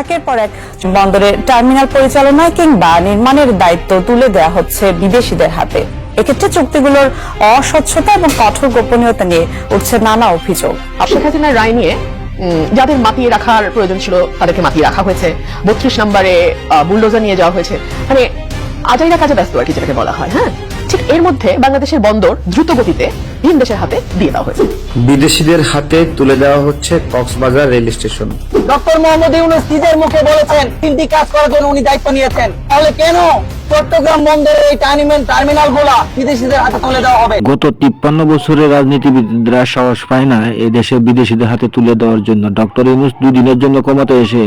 একের পর এক বন্দরের টার্মিনাল পরিচালনায় কিংবা নির্মাণের দায়িত্ব তুলে দেওয়া হচ্ছে বিদেশিদের হাতে। এক্ষেত্রে চুক্তিগুলোর অস্বচ্ছতা এবং কঠোর গোপনীয়তা নিয়ে উঠছে নানা অভিযোগ। শেখ রায় নিয়ে যাদের মাতিয়ে রাখার প্রয়োজন ছিল, তাদেরকে মাতিয়ে রাখা হয়েছে। বত্রিশ নম্বরে বুলডোজার নিয়ে যাওয়া হয়েছে। মানে আজাইরা কাজে ব্যস্ত আর কি, যেটাকে বলা হয় হ্যাঁ? ঠিক এর মধ্যে বাংলাদেশের বন্দর দ্রুত গতিতে ভিন দেশের হাতে দিয়ে দেওয়া হয়েছে। বিদেশিদের হাতে তুলে দেওয়া হচ্ছে Cox's Bazar rail station. Doctor Mohammad Yunus নিজের মুখে বলেছেন তিনটি কাজ করার জন্য উনি দায়িত্ব নিয়েছেন। তাহলে কেন চট্টগ্রাম বন্দরের এই টার্মিনাল টার্মিনালগুলা বিদেশিদের হাতে তুলে দেওয়া হবে? গত তিপ্পান্ন বছরের রাজনীতিবিদরা সাহস পায় না এই দেশে বিদেশিদের হাতে তুলে দেওয়ার জন্য। ডক্টর ইউনুস দুই দিনের জন্য কমাতে এসে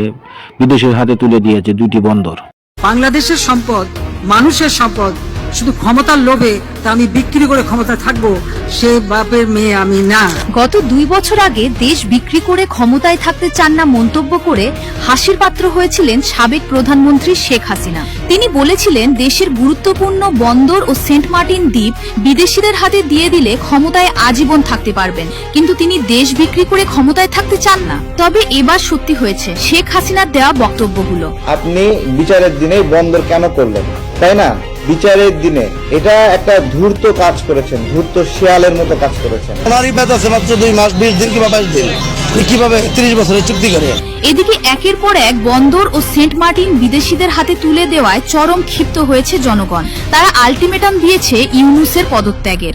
বিদেশের হাতে তুলে দিয়েছে দুইটি বন্দর। বাংলাদেশের সম্পদ মানুষের সম্পদ শুধু ক্ষমতার লোভে তা আমি বিক্রি করে ক্ষমতা থাকব সে বাপের মেয়ে আমি না। গত দুই বছর আগে দেশ বিক্রি করে ক্ষমতায় থাকতে চান না মন্তব্য করে হাসির পাত্র হয়েছিলেন সাবেক প্রধানমন্ত্রী শেখ হাসিনা। তিনি বলেছিলেন দেশের গুরুত্বপূর্ণ বন্দর ও সেন্ট মার্টিন দ্বীপ বিদেশিদের হাতে দিয়ে দিলে ক্ষমতায় আজীবন থাকতে পারবেন। কিন্তু তিনি দেশ বিক্রি করে ক্ষমতায় থাকতে চান না। তবে এবার সত্যি হয়েছে শেখ হাসিনার দেওয়া বক্তব্যগুলো। আপনি বিচারের দিনে বন্দর কেন করলেন? তাই না? বিচারের দিনে। এটা একটা ধূর্ত কাজ করেছেন ধূর্ত শিয়ালের মতো কাজ করেছেন। ওনারই বেতন আছে মাত্র দুই মাস বিশ দিন কিংবা বাইশ দিন। কীভাবে ত্রিশ বছরের চুক্তি করে? এদিকে একের পর এক বন্দর ও সেন্ট মার্টিন বিদেশিদের হাতে তুলে দেওয়ায় চরম ক্ষিপ্ত হয়েছে জনগণ। তারা আলটিমেটাম দিয়েছে ইউনুসের পদত্যাগের।